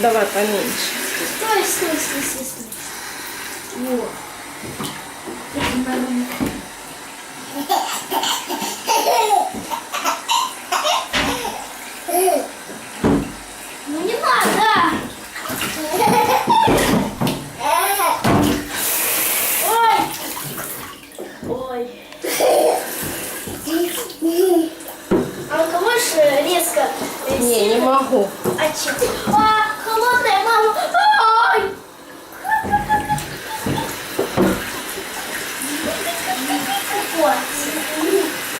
давай поменьше. Стой, стой, стой, стой, стой. Вот. Ну не надо. Ой. Ой. А у кого же резко Не, не могу. А че?